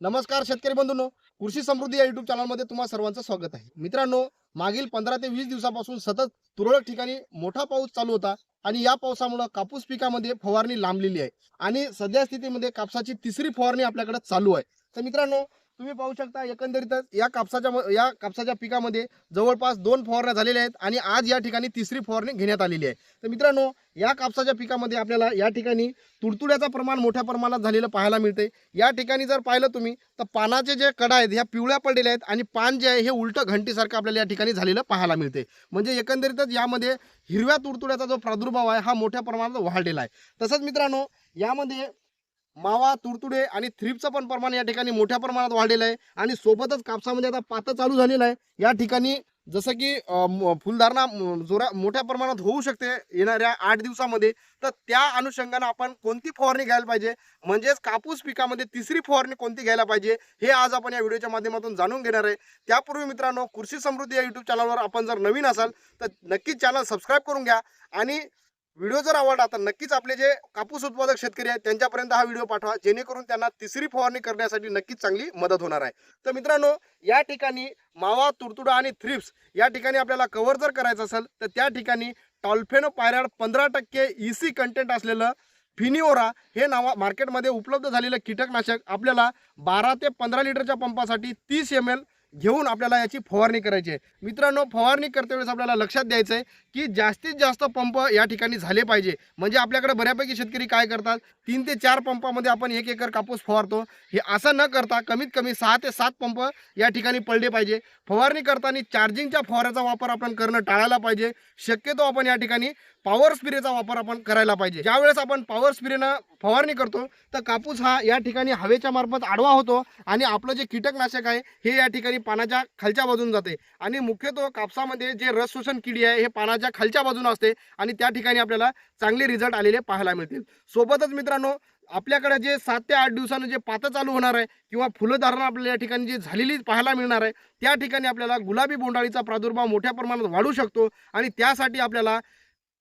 नमस्कार शेतकरी बंधूंनो कृषी समृद्धी या युट्यूब चॅनलमध्ये तुम्हा सर्वांचं स्वागत आहे. मित्रांनो मागील पंधरा ते वीस दिवसापासून सतत तुरळक ठिकाणी मोठा पाऊस चालू होता आणि या पावसामुळे कापूस पिकामध्ये फवारणी लांबलेली आहे आणि सध्या स्थितीमध्ये कापसाची तिसरी फवारणी आपल्याकडे चालू आहे. तर मित्रांनो तुम्ही पाहू शकता एकंदरीतच या कापसाच्या म- या कापसाच्या पिकामध्ये जवळपास दोन फवारण्या झालेल्या आहेत आणि आज या ठिकाणी तिसरी फवारणी घेण्यात आलेली आहे. तर मित्रांनो या कापसाच्या पिकामध्ये आपल्याला या ठिकाणी तुडतुड्याचं प्रमाण मोठ्या प्रमाणात झालेलं पाहायला मिळते या ठिकाणी जर पाहिलं तुम्ही तर पानाचे जे कडा आहेत ह्या पिवळ्या पडलेल्या आहेत आणि पान जे आहे हे उलटं घंटीसारखं आपल्याला या ठिकाणी झालेलं पाहायला मिळते म्हणजे एकंदरीतच यामध्ये हिरव्या तुडतुड्याचा जो प्रादुर्भाव आहे हा मोठ्या प्रमाणात वाढलेला आहे. तसंच मित्रांनो यामध्ये मावा तुडतुडे आणि थ्रीपचं पण प्रमाण या ठिकाणी मोठ्या प्रमाणात वाढलेलं आहे. आणि सोबतच कापसामध्ये आता पातं चालू झालेलं आहे. या ठिकाणी जसं की म- फुलधारणा जोरा मोठ्या प्रमाणात होऊ शकते येणाऱ्या आठ दिवसामध्ये. तर त्या अनुषंगानं आपण कोणती फवारणी घ्यायला पाहिजे? म्हणजेच कापूस पिकामध्ये तिसरी फवारणी कोणती घ्यायला पाहिजे? हे आज आपण या व्हिडिओच्या माध्यमातून जाणून घेणार आहे. त्यापूर्वी मित्रांनो कृषी समृद्धी या युट्यूब चॅनलवर आपण जर नवीन असाल तर नक्कीच चॅनल सबस्क्राईब करून घ्या. आणि व्हिडिओ जर आवडला तर नक्कीच आपले जे कापूस उत्पादक शेतकरी आहेत त्यांच्यापर्यंत हा व्हिडिओ पाठवा. जेणेकरून त्यांना तिसरी फवारणी करण्यासाठी नक्कीच चांगली मदत होणार आहे. तर मित्रांनो या ठिकाणी मावा तुडतुडा आणि थ्रिप्स या ठिकाणी आपल्याला कव्हर जर करायचं असेल तर त्या ठिकाणी टॉल्फेनो पायराड पंधरा टक्के ई सी कंटेंट असलेलं फिनिओरा हे नावा मार्केटमध्ये उपलब्ध झालेलं कीटकनाशक आपल्याला बारा ते पंधरा लिटरच्या पंपासाठी तीस एम एल घेऊन आपल्याला याची फवारणी करायची आहे. मित्रांनो फवारणी करते वेळेस आपल्याला लक्षात द्यायचं आहे की जास्तीत जास्त पंप या ठिकाणी झाले पाहिजे. म्हणजे आपल्याकडे बऱ्यापैकी शेतकरी काय करतात? तीन ते चार पंपामध्ये आपण एक एकर कापूस फवारतो. हे असं न करता कमीत कमी सहा ते सात पंप या ठिकाणी पडले पाहिजे. फवारणी करताना चार्जिंगच्या फवाऱ्याचा वापर आपण करणं टाळायला पाहिजे. शक्यतो आपण या ठिकाणी पॉवर स्प्रेचा वापर आपण करायला पाहिजे. ज्यावेळेस आपण पॉवर स्प्रेनं फवारणी करतो तर कापूस हा या ठिकाणी हवेच्या मार्फत आडवा होतो आणि आपलं जे कीटकनाशक आहे हे या ठिकाणी पानाच्या खालच्या बाजून जाते. आणि मुख्यतः कापसामध्ये जे रस शोषण किडी आहे हे पानाच्या खालच्या बाजून असते. आणि त्या ठिकाणी आपल्याला चांगले रिझल्ट आलेले पाहायला मिळतील. सोबतच मित्रांनो आपल्याकडे जे सात ते आठ दिवसानं जे पातं चालू होणार आहे किंवा फुलंधारणं आपल्या आपल्याला या ठिकाणी जी झालेली पाहायला मिळणार आहे त्या ठिकाणी आपल्याला गुलाबी बोंडाळीचा प्रादुर्भाव मोठ्या प्रमाणात वाढू शकतो. आणि त्यासाठी आपल्याला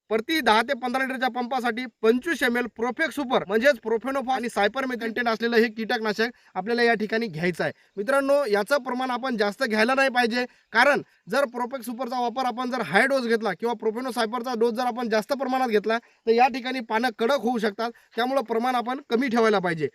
प्रति दहा ते पंधरा लिटरच्या पंपासाठी पंचवीस एम एल प्रोफेक सुपर म्हणजेच प्रोफेनोफा आणि सायपर कंटेंट असलेलं हे कीटकनाशक आपल्याला या ठिकाणी घ्यायचं आहे. मित्रांनो याचं प्रमाण आपण जास्त घ्यायला नाही पाहिजे. कारण जर प्रोफेक सुपरचा वापर आपण जर हाय डोस घेतला किंवा प्रोफेनो सायपरचा डोस जर आपण जास्त प्रमाणात घेतला तर या ठिकाणी पानं कडक होऊ शकतात. त्यामुळं प्रमाण आपण कमी ठेवायला पाहिजे.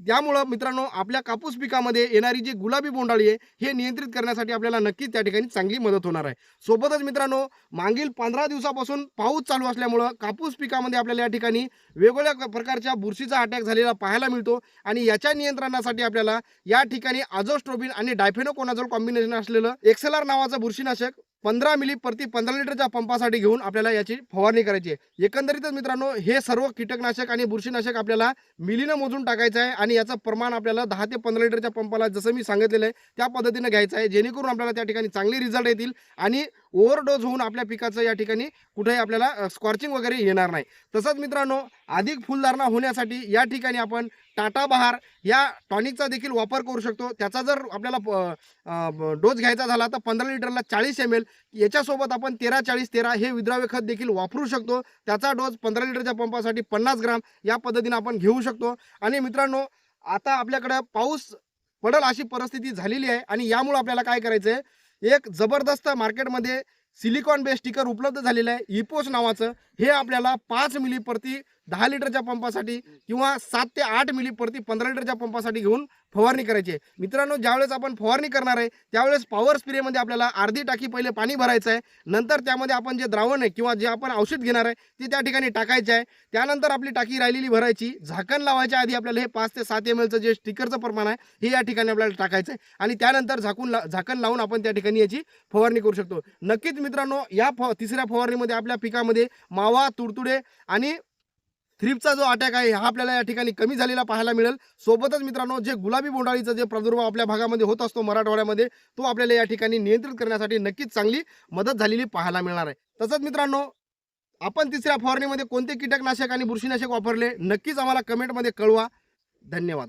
त्यामुळं मित्रांनो आपल्या कापूस पिकामध्ये येणारी जी गुलाबी बोंडाळी आहे हे नियंत्रित करण्यासाठी आपल्याला नक्कीच त्या ठिकाणी चांगली मदत होणार आहे. सोबतच मित्रांनो मागील पंधरा दिवसापासून पाऊस चालू असल्यामुळं कापूस पिकामध्ये आपल्याला या ठिकाणी वेगवेगळ्या प्रकारच्या बुरशीचा अटॅक झालेला पाहायला मिळतो आणि याच्या नियंत्रणासाठी आपल्याला या ठिकाणी आझोस्ट्रोबिन आणि डायफेनोकोनाझोल कॉम्बिनेशन असलेलं एक्सेलआर नावाचं बुरशीनाशक पंधरा मिली प्रति पंधरा लिटरच्या पंपासाठी घेऊन आपल्याला याची फवारणी करायची आहे. एकंदरीतच मित्रांनो हे सर्व कीटकनाशक आणि बुरशीनाशक आपल्याला मिलीनं मोजून टाकायचं आहे आणि याचं प्रमाण आपल्याला दहा ते पंधरा लिटरच्या पंपाला जसं मी सांगितलेलं आहे त्या पद्धतीनं घ्यायचं आहे. जेणेकरून आपल्याला त्या ठिकाणी चांगले रिझल्ट येतील आणि ओव्हरडोज होऊन आपल्या पिकाचं या ठिकाणी कुठेही आपल्याला स्कॉर्चिंग वगैरे येणार नाही. तसंच मित्रांनो अधिक फुलधारणा होण्यासाठी या ठिकाणी आपण टाटा बहार या टॉनिकचा देखील वापर करू शकतो. त्याचा जर आपल्याला डोस घ्यायचा झाला तर पंधरा लिटरला चाळीस एम एल याच्यासोबत आपण तेरा चाळीस तेरा हे विद्राव्य खत देखील वापरू शकतो. त्याचा डोस पंधरा लिटरच्या पंपासाठी पन्नास ग्राम या पद्धतीनं आपण घेऊ शकतो. आणि मित्रांनो आता आपल्याकडं पाऊस पडल अशी परिस्थिती झालेली आहे आणि यामुळे आपल्याला काय करायचं आहे एक जबरदस्त मार्केटमध्ये सिलिकॉन बेस स्टिकर उपलब्ध झालेलं आहे. इपोस नावाचं. हे आपल्याला पाच मिली प्रति दहा लिटरच्या पंपासाठी किंवा सात ते आठ मिली प्रति पंधरा लिटरच्या पंपासाठी घेऊन फवारणी करायची आहे. मित्रांनो ज्यावेळेस आपण फवारणी करणार आहे त्यावेळेस पॉवर स्प्रेमध्ये आपल्याला अर्धी टाकी पहिले पाणी भरायचं आहे. नंतर त्यामध्ये आपण जे द्रावण आहे किंवा जे आपण औषध घेणार आहे ते त्या ठिकाणी टाकायचे आहे. त्यानंतर आपली टाकी राहिलेली भरायची. झाकण लावायच्या आधी आपल्याला हे पाच ते सात एम एलचं जे स्टिकरचं प्रमाण आहे हे या ठिकाणी आपल्याला टाकायचं आहे. आणि त्यानंतर झाकून ला झाकण लावून आपण त्या ठिकाणी याची फवारणी करू शकतो. नक्कीच मित्रांनो या फ तिसऱ्या फवारणीमध्ये आपल्या पिकामध्ये मावा तुडतुडे आणि थ्रीपचा जो अटॅक आहे हा आपल्याला या ठिकाणी कमी झालेला पाहायला मिळेल. सोबतच मित्रांनो जे गुलाबी बोंडाळीचा जे प्रादुर्भाव आपल्या भागामध्ये होत असतो मराठवाड्यामध्ये तो आपल्याला या ठिकाणी नियंत्रित करण्यासाठी नक्कीच चांगली मदत झालेली पाहायला मिळणार आहे. तसंच मित्रांनो आपण तिसऱ्या फवारणीमध्ये कोणते कीटकनाशक आणि बुरशीनाशक वापरले? नक्कीच आम्हाला कमेंटमध्ये कळवा. धन्यवाद.